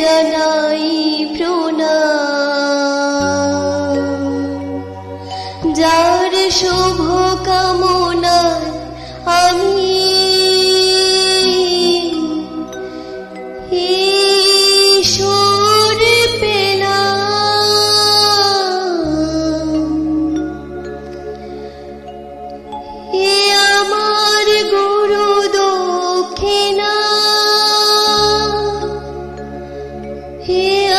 জানাই প্রণাম। যার শুভ কামনা Here